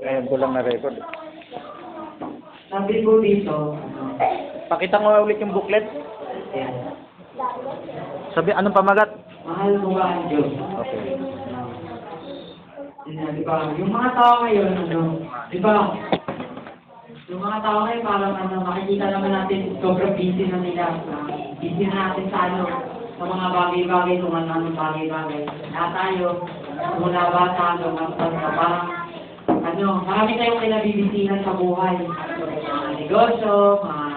Ngayon ko lang na-record. Sabi po dito, Pakita mo ulit yung booklet. yan. Sabi, anong pamagat? Mahal mo ba ang Diyos? Okay. Na, di ba? Yung mga tao ngayon, ano, di ba? Yung mga tao ngayon, parang ano, makikita naman natin, sobrang busy na nila. Uh, busy na natin sa ano, sa mga bagay-bagay, kung ano anong bagay-bagay. Lahat tayo, mula bata hanggang matanda, parang, ano, marami tayong kinabibisihan sa buhay. Mga negosyo, mga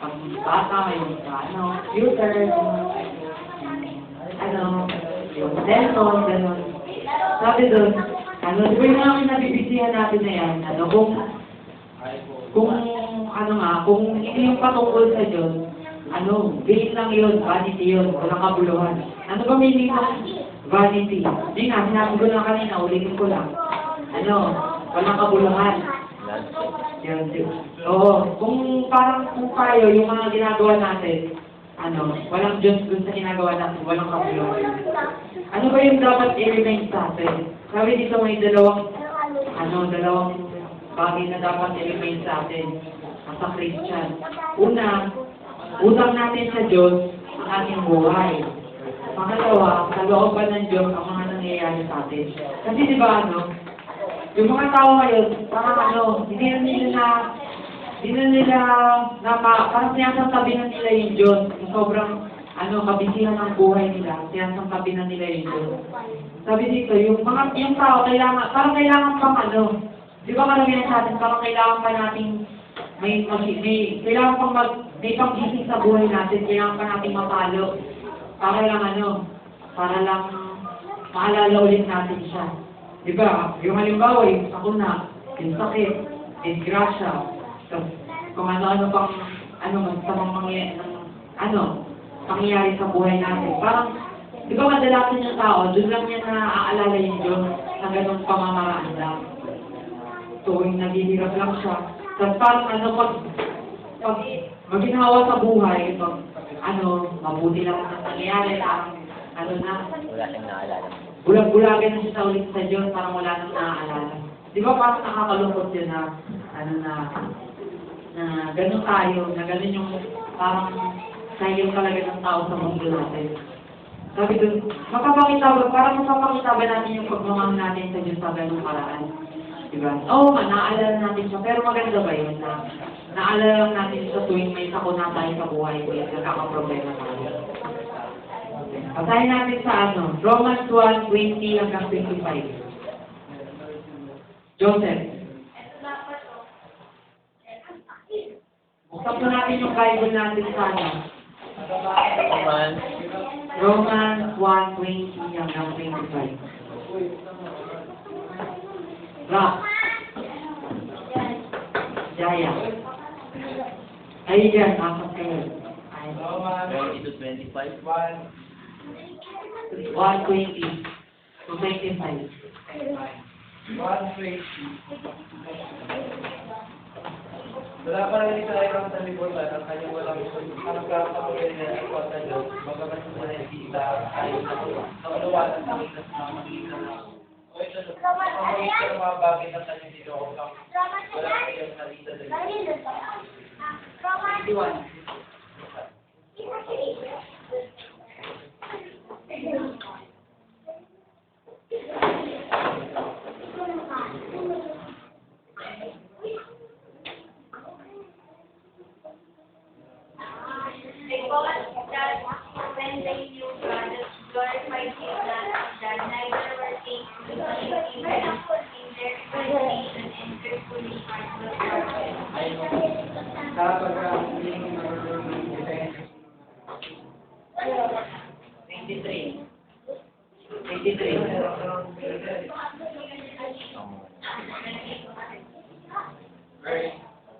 pagbata, yung sa ano, computer, ano, yung cellphone, gano'n. Sabi doon, ano, di ba yung mga kinabibisihan natin na yan, ano, kung, kung, ano nga, kung hindi yung patungkol sa Diyos, ano, base lang yun, vanity yun, walang kabuluhan. Ano ba may ng vanity? Hindi nga, sinabi ko na kanina, ulitin ko lang. Ano, walang kabuluhan. Yun, yun. Oo, kung parang kung tayo, yung mga ginagawa natin, ano, walang Diyos dun sa ginagawa natin, walang kabuluhan. Ano ba yung dapat i-remain sa atin? Sabi dito may dalawang, ano, dalawang bagay na dapat i-remain sa atin as a Christian. Una, utang natin sa Diyos ang ating buhay. Pangalawa, sa looban ng Diyos ang mga nangyayari sa atin. Kasi di ba ano, yung mga tao ngayon, parang ano, hindi na nila na, hindi na nila, na, parang sinasasabi na nila yung Diyos, sobrang, ano, kabisihan ng buhay nila, sinasasabi na nila yung Diyos. Sabi dito, yung mga, yung tao, kailangan, parang kailangan pang ano, di ba karamihan sa atin, parang kailangan pa nating, may, mag, may, kailangan pang mag, may pag-isip sa buhay natin, kailangan pa nating mapalo, para lang ano, para lang, maalala ulit natin siya. Di ba? Yung halimbawa, yung sakuna, yung sakit, disgrasya, tapos kung ano-ano pang, ano, masamang mangyayari, ano, pangyayari sa buhay natin. Parang, di ba kadalasan yung tao, doon lang niya naaalala yung Diyos sa ganong pamamaraan lang. Tuwing naghihirap lang siya. Tapos parang ano, pag, pag maginawa sa buhay, pag, ano, mabuti lang ang nangyayari, parang, ano na, Wala siyang naalala. bulag-bulagan na siya sa ulit sa Diyos, parang wala nang naaalala. Di ba parang nakakalungkot yun na, ano na, na gano'n tayo, na gano'n yung parang sayang talaga ng tao sa mundo natin. Sabi doon, mapapakita ba, parang mapapakita ba natin yung pagmamahal natin sa Diyos sa gano'ng paraan? Di ba? Oo nga, naaalala natin siya, pero maganda ba yun na naalala natin sa tuwing may sakuna tayo sa buhay yun, nagkakaproblema tayo. Pasahin natin sa ano, Romans 1, 20 hanggang 25. Joseph. Buksan po natin yung Bible natin sa ano. Roman. Romans 1, 20 hanggang 25. Rock. Jaya. Ay, dyan, apat kayo. Ay, 20 to 25. 120 to 25. Wala pa rin sa ilang sa libutan ang kanyang walang ang kakapagay na ipot na Diyos, bagamat sa nakikita ay sa kaluwanan ng itas na makikita na o ito sa pamagitan ng mga bagay na kanyang dinokang wala kayong salita sa iyo. 21.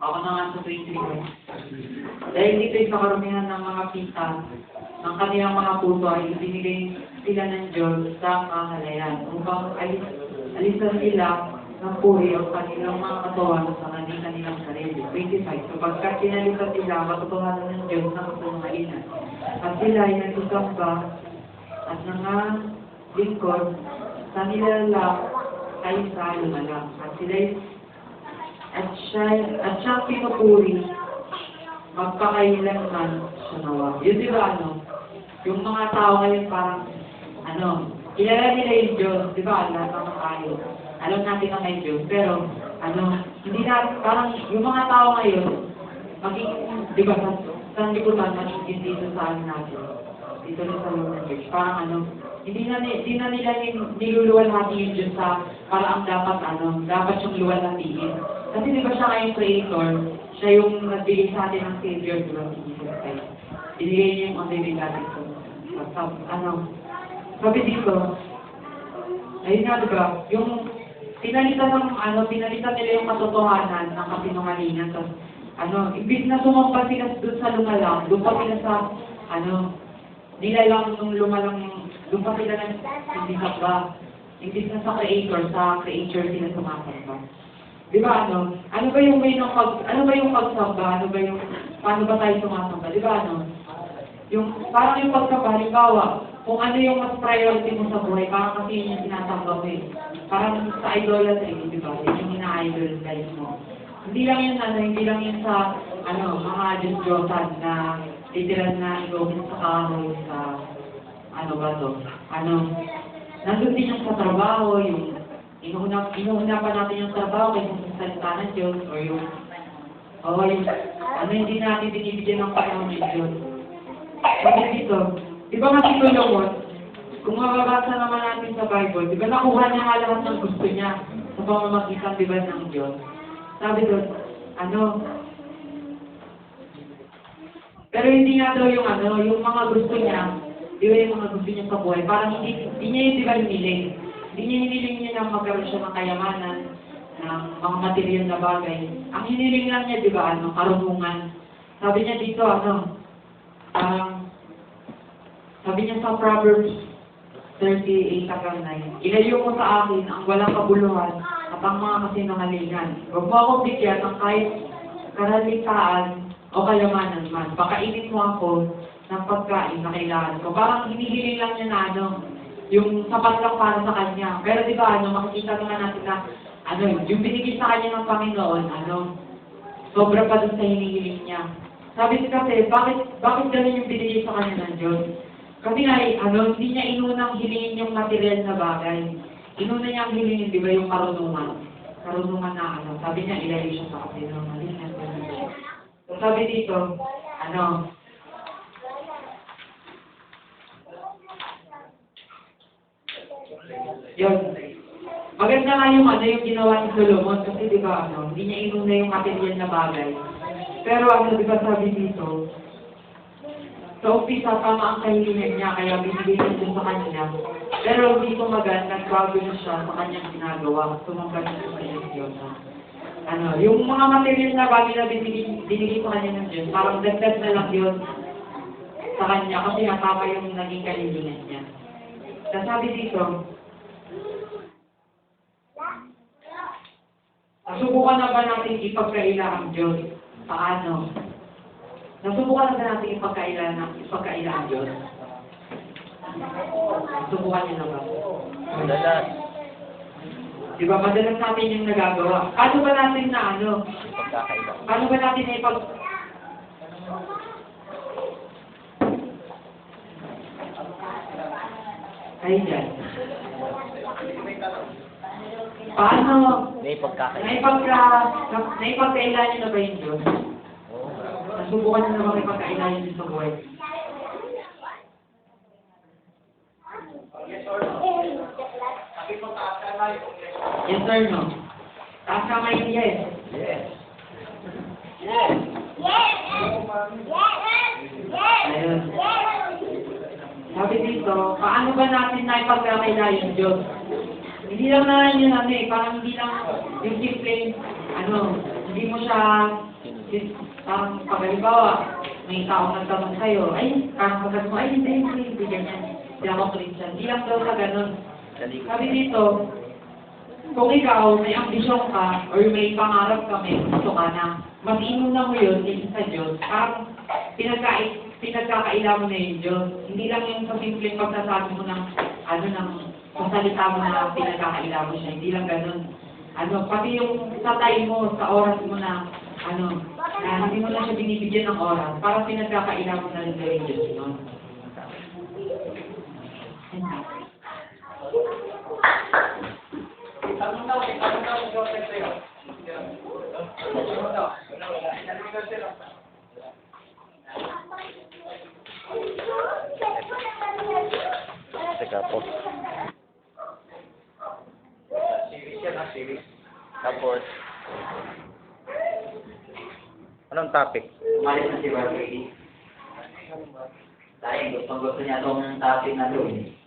Ako na nga sa 23 ko. Dahil dito sa karumihan ng mga pita, ng kanilang mga puso ay ibinigay sila ng Diyos sa kahalayan upang alis, alisan nila ng puri ang kanilang mga katawan sa kanilang kanilang sarili. 25. Sapagkat sinalisan sila katotohanan ng Diyos na kasunungalingan. At sila ay nagsusamba at nga lingkod sa nilalang ay sa lumalang. At sila ay at siya, at siya pinupuri, magpakailanman siya nawa. Yun di ba ano? Yung mga tao ngayon parang, ano, kilala nila yung Diyos, di ba? Lahat ng tayo. Alam natin na may Diyos. Pero, ano, hindi na, parang yung mga tao ngayon, maging, di ba, sa, sa liputan, magiging dito sa ano natin. Dito rin sa ng church. Parang ano, hindi na, hindi na nila niluluwalhati yung Diyos sa parang dapat ano, dapat yung luwalhatiin. Kasi di ba siya kayong creator, siya yung nagbigay sa atin ng Savior, ba, si Jesus Christ. Binigay niya yung only natin ko. Sa, ano, sabi dito, ayun nga, di ba, yung pinalitan ng, ano, pinalitan nila yung katotohanan ng kasinungalingan. Tapos, ano, ibig na sumampa sila doon sa lumalang, doon pa sila sa, ano, nila lang nung lumalang, doon pa sila ng, hindi sa ba, hindi na sa creator, sa creator sila sumasamba. Di ba ano? Ano ba yung way ng pag, ano ba yung pagsamba? Ano ba yung, paano ba tayo sumasamba? Di ba ano? Yung, parang yung pagsamba, halimbawa, kung ano yung mas priority mo sa buhay, parang kasi yun yung sinasamba mo eh. Parang sa idolatry, di ba? Yun yung ina-idolize mo. Hindi lang yun, ano, hindi lang yun sa, ano, mga Diyos-Diyosan na literal na igawin sa kahoy, sa, ano ba to? Ano, nandun din yung sa trabaho, yung inuuna, inuuna pa natin yung trabaho kaysa sa salita ng Diyos, or yung, o yung, ano, hindi natin binibigyan ng panahon ng. Sabi dito, di ba nga si Solomon, kung mababasa naman natin sa Bible, di ba nakuha niya nga lahat ng gusto niya sa pamamagitan, di ba, ng Diyos. Sabi doon, ano, pero hindi nga daw yung ano, yung mga gusto niya, di ba yung mga gusto niya sa buhay, parang hindi, hindi niya yun di ba. Hindi niya hiniling niya na magkaroon siya ng kayamanan, ng mga material na bagay. Ang hiniling lang niya, di ba, ano, karunungan. Sabi niya dito, ano, parang, sabi niya sa Proverbs 38 hanggang 9, Ilayo mo sa akin ang walang kabuluhan at ang mga kasinungalingan. Huwag mo akong bigyan ng kahit karalitaan o kayamanan man. Pakainin mo ako ng pagkain na kailangan ko. Parang hinihiling lang niya na ano, yung sapat lang para sa kanya. Pero di ba, ano, makikita naman natin na, ano, yung binigay sa kanya ng Panginoon, ano, sobra pa dun sa hinihiling niya. Sabi ko kasi, bakit, bakit ganun yung binigay sa kanya ng Diyos? Kasi nga, eh, ano, hindi niya inunang hilingin yung material na bagay. Inuna niya ang hilingin, di ba, yung karunungan. Karunungan na ano, sabi niya, ilayo siya sa kasinungalingan. So sabi dito, ano, yun. Maganda nga yung ano yung ginawa ni Solomon kasi di ba ano, hindi niya inuna yung material na bagay. Pero ano, di ba sabi dito, sa umpisa, tama ang kahilingan niya, kaya binigay niya dun sa kanya. Pero hindi ko maganda, nagbago na siya sa kanyang ginagawa. Sumamba niya sa Diyos. Ano, yung mga material na bagay na binigay, binigay sa kanya ng Diyos, parang dagdag na lang yun sa kanya kasi nga tama yung naging kahilingan niya. Sasabi dito, Nasubukan na ba natin ipagkaila ang Diyos? Paano? Nasubukan na ba natin ipagkaila, na, ipagkaila ang Diyos? Nasubukan niyo na ba? Madalas. Di ba, madalas natin yung nagagawa. Paano ba natin na ano? Paano ba natin na ipag... Ay, dyan. Paano? May pagkakaiba. Naipagka... na- Naipagkaila niyo na ba yung Diyos? Oo. Nasubukan niyo na ba ipagkaila niyo sa buhay? Yes or no? Taas kamay yung yes. Yes. Yes. Ayun. Sabi dito, paano ba natin na ipagkakaila yung Diyos? Hindi lang na yun ano eh, parang hindi lang yung simple, ano, hindi mo siya, sin- parang pag halimbawa, may tao nagtanong sa'yo, ay, parang pag mo, ay, hindi, hindi, hindi, ganyan. Hindi ako Christian. Hindi lang daw sa ganun. Sabi dito, kung ikaw may ambisyon ka or may pangarap ka, may gusto ka na, mas inuna mo yun sa Diyos, parang pinagka pinagkakaila mo na yung Diyos. Hindi lang yung sa simpleng pagsasabi mo ng, ano, ng pasalita mo na pinagkakaila mo siya. Hindi lang ganun. Ano, pati yung sa time mo, sa oras mo na, ano, na hindi mo na siya binibigyan ng oras, parang pinagkakaila mo na rin yung Diyos nun. Gawin sa'yo? Teka po. Series yan, ah, series. Tapos, anong topic? Umalis na si Eddie. Dahil gusto gusto niya itong topic na eh.